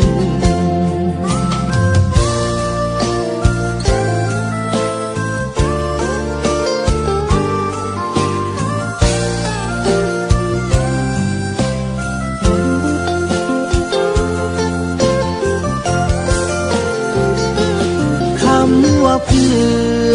ม